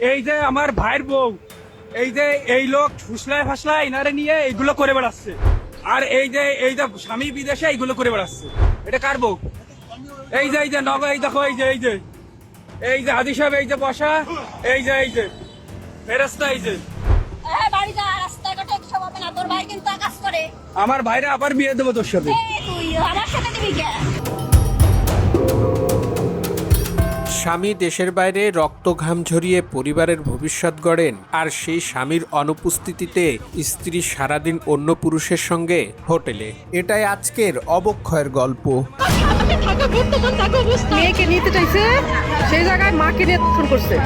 এই যে আমার ভাইয়ের বউ এই যে এই লোক ফুসলায় ফাসলায় ইনারে নিয়ে এইগুলো করে বেড়াচ্ছে। আর এই যে এই যে স্বামী বিদেশে এইগুলো করে বেড়াচ্ছে। এটা কার বউ? এই যে এই যে নগ এই দেখো এই যে এই যে। এই যে হাদি সাহেব এই যে বসা এই যে এই যে। ফেরস্তা এই যে। এ, বাড়ি যা রাস্তাঘাটে সব হবে না। তোর ভাই কিন্তু কাজ করে। আমার ভাইরা আবার বিয়ে দেবো তোর সাথে। আমার সাথে দিবি স্বামী দেশের বাইরে রক্ত ঘাম ঝরিয়ে পরিবারের ভবিষ্যৎ গড়েন, আর সেই স্বামীর অনুপস্থিতিতে স্ত্রী সারাদিন অন্য পুরুষের সঙ্গে হোটেলে। এটাই আজকের অবক্ষয়ের গল্প। মেয়েকে নিতে চাইছে, সেই জায়গায় মাকে নিয়ে করছে।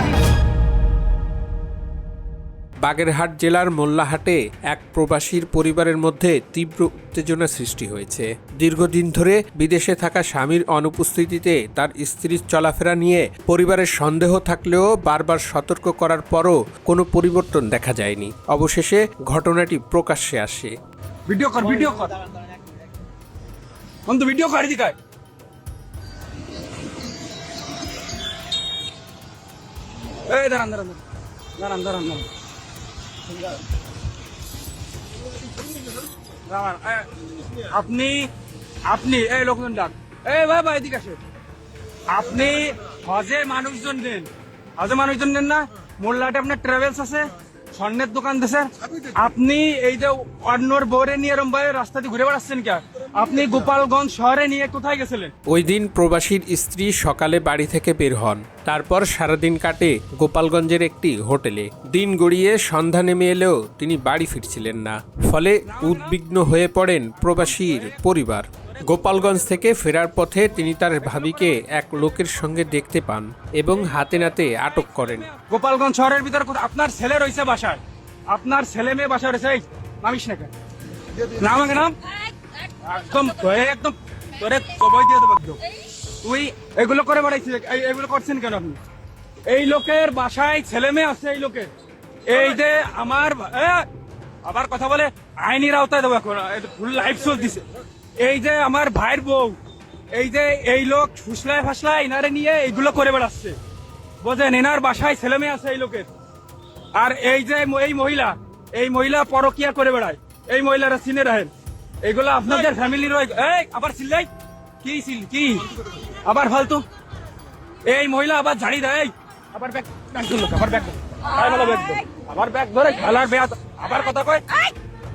বাগেরহাট জেলার মোল্লাহাটে এক প্রবাসীর পরিবারের মধ্যে তীব্র উত্তেজনা সৃষ্টি হয়েছে। দীর্ঘদিন ধরে বিদেশে থাকা স্বামীর অনুপস্থিতিতে তার স্ত্রীর চলাফেরা নিয়ে পরিবারের সন্দেহ থাকলেও বারবার সতর্ক করার পরও কোনো পরিবর্তন দেখা যায়নি। অবশেষে ঘটনাটি প্রকাশ্যে আসে। ভিডিও কর ভিডিও কর। বন্ধু, ভিডিও কর দিকায় এই দাঁড়ান দাঁড়ান। দাঁড়ান দাঁড়ান দাঁড়ান। আপনি আপনি এই লোকজন ডাক। এই ভাই এদিকে আসে। আপনি হজে মানুষজন নেন। হজে মানুষজন নেন না মোল্লাটে আপনার ট্রাভেলস আছে স্বর্ণের দোকান দেশের আপনি এই যে অন্যর বোরে নিয়ে এরম রাস্তা দিয়ে ঘুরে বেড়াচ্ছেন কে? আপনি গোপালগঞ্জ শহরে নিয়ে কোথায় গেছিলেন? ওই দিন প্রবাসীর স্ত্রী সকালে বাড়ি থেকে বের হন। তারপর সারাদিন কাটে গোপালগঞ্জের একটি হোটেলে। দিন গড়িয়ে সন্ধ্যা নেমে এলেও তিনি বাড়ি ফিরছিলেন না। ফলে উদ্বিগ্ন হয়ে পড়েন প্রবাসীর পরিবার। গোপালগঞ্জ থেকে ফেরার পথে তিনি তার ভাবিকে এক লোকের সঙ্গে দেখতে পান এবং হাতে নাতে আটক করেন। গোপালগঞ্জ শহরের ভিতরে আপনার ছেলে রয়েছে বাসায়। আপনার ছেলে মেয়ে বাসায় রয়েছে? নামিস না কেন? নাম নাম? একদম, তোরে একদম, তোরে কবই দিয়ে দেবো একদম। তুই এগুলো করে বেড়াইছিস এগুলো করছেন কেন আপনি? এই লোকের বাসায় ছেলে মেয়ে আছে এই লোকের। এই যে আমার আবার কথা বলে, আইনির আওতায় দেবো এখন ফুল লাইফ চলতেছে। এই যে আমার ভাইয়ের বউ, এই যে এই লোক ফুসলায় ফাসলায় ইনারে নিয়ে এইগুলো করে বেড়াচ্ছে। বোঝেন, এনার বাসায় ছেলে মেয়ে আছে এই লোকের। আর এই যে এই মহিলা এই মহিলা পরকিয়া করে বেড়ায়। এই মহিলারা চিনে রাখেন। এইগুলো আপনাদের ফ্যামিলির এই, আবার চিল্লাই। কি চিল, কি? আবার ফালতু। এই মহিলা আবার ঝাড়ি দেয়। আবার ব্যাগ আবার ব্যাগ। আবার ব্যাগ ধরে খেলার ব্যাগ আবার কথা কয়।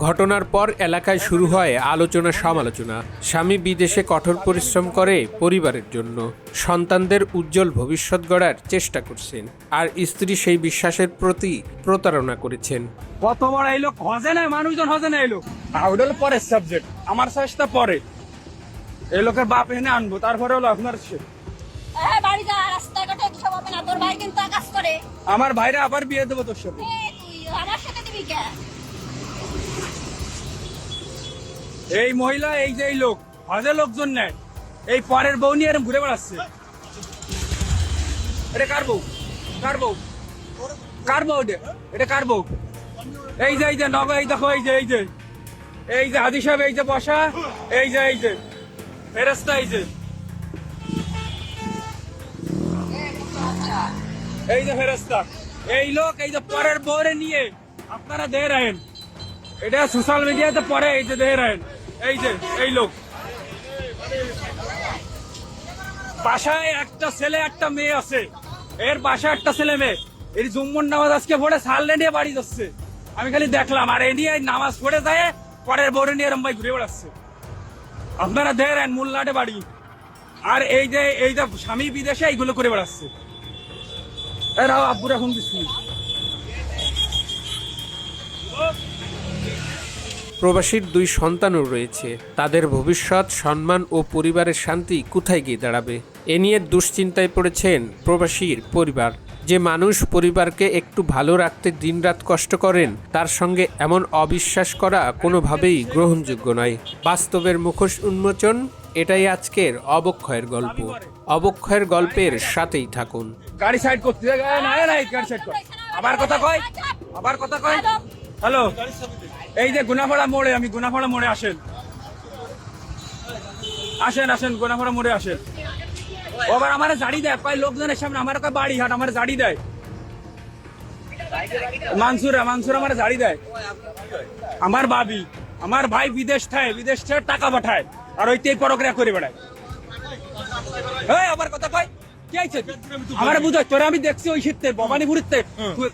ঘটনার পর এলাকায় শুরু হয় আলোচনা সমালোচনা। স্বামী বিদেশে কঠোর পরিশ্রম করে পরিবারের জন্য। সন্তানদের উজ্জ্বল ভবিষ্যৎ গড়ার চেষ্টা করছেন। আর স্ত্রী সেই বিশ্বাসের প্রতি প্রতারণা করেছেন। কত বড় এই লোক হজে নাই মানুষজন হজে নাই এই লোক। আর পরের সাবজেক্ট আমার সাহসটা পরে। এই লোকের বাপ এনে আনব তারপরে হলো আপনার বাড়ি যা রাস্তাঘাটে সব হবে না তোর ভাই কিন্তু কাজ করে। আমার ভাইরা আবার বিয়ে দেবো তোর সাথে। আমার সাথে দিবি কে? এই মহিলা, এই যে এই লোক, হাজার লোকজন নেয়। এই পরের বউ নিয়ে এরকম ঘুরে বেড়াচ্ছে। এটা কার বউ? কার বউ? কার বউ এটা? এটা কার বউ? এই যে এই যে, নগ, এই দেখো, এই যে এই যে। এই যে হাদি সাহেব, এই যে বসা, এই যে এই যে। ফেরস্তা এই যে। এই যে ফেরস্তা এই লোক, এই যে পরের বউরে নিয়ে আপনারা দে রাখেন। এটা সোশ্যাল মিডিয়াতে পরে এই যে দেখে রাখেন। এই যে, এই লোক। বাসায় একটা ছেলে, একটা মেয়ে আছে। এর বাসায় একটা ছেলে মেয়ে। এর জুম্মন নামাজ আজকে পড়ে সালনে নিয়ে বাড়ি যাচ্ছে। আমি খালি দেখলাম, আর এ নিয়ে নামাজ পড়ে যায়, পরের বোরে নিয়ে এরম ভাই ঘুরে বেড়াচ্ছে। আপনারা দেখেন, মোল্লাটে বাড়ি। আর এই যে এই যে স্বামী বিদেশে এইগুলো করে বেড়াচ্ছে। এরাও আব্বুর এখন দিচ্ছি প্রবাসীর দুই সন্তানও রয়েছে। তাদের ভবিষ্যৎ সম্মান ও পরিবারের শান্তি কোথায় গিয়ে দাঁড়াবে? এ নিয়ে দুশ্চিন্তায় পড়েছেন প্রবাসীর পরিবার। যে মানুষ পরিবারকে একটু ভালো রাখতে দিনরাত কষ্ট করেন তার সঙ্গে এমন অবিশ্বাস করা কোনোভাবেই গ্রহণযোগ্য নয়। বাস্তবের মুখোশ উন্মোচন এটাই আজকের অবক্ষয়ের গল্প। অবক্ষয়ের গল্পের সাথেই থাকুন। গাড়ি সাইড করতে না না গাড়ি সাইড কর। আবার কথা কয় আবার কথা কয়। হ্যালো। এই যে গুনাফাড়া মোড়ে, আমি গুনাফাড়া মোড়ে আসেন। আসেন আসেন, গুনাফাড়া মোড়ে আসেন। ও আবার আমার জাড়ি দেয়, কয় লোকজনের সামনে আমার কয় বাড়ি হাট আমার জাড়ি দেয়। মানসুরা, মানসুর আমার ঝাড়ি দেয়। আমার ভাবি আমার ভাই বিদেশ থাকে বিদেশ থেকে টাকা পাঠায়, আর ওইতেই পরক্রিয়া করে বেড়ায়। এই, আবার কথা কয়। আমার বুঝাই তোরা আমি দেখছি ওই শীতে ভবানী ঘুরিতে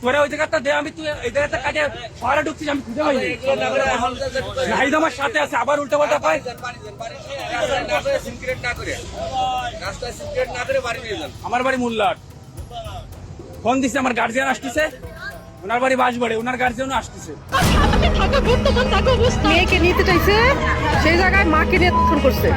তোরা ওই জায়গাটা দে আমি তুই এই জায়গাটা কাজে শহরে ঢুকছিস আমি খুঁজে পাইনি। নাহিদ আমার সাথে আছে আবার উল্টা পাল্টা কয় আমার বাড়ি মোল্লাট ফোন দিছে আমার গার্জিয়ান আসতেছে। ওনার বাড়ি বাঁশবাড়ি ওনার গার্জিয়ানও আসতেছে। মেয়েকে নিতে চাইছে সেই জায়গায় মাকে নিয়ে ধর্ষণ করছে।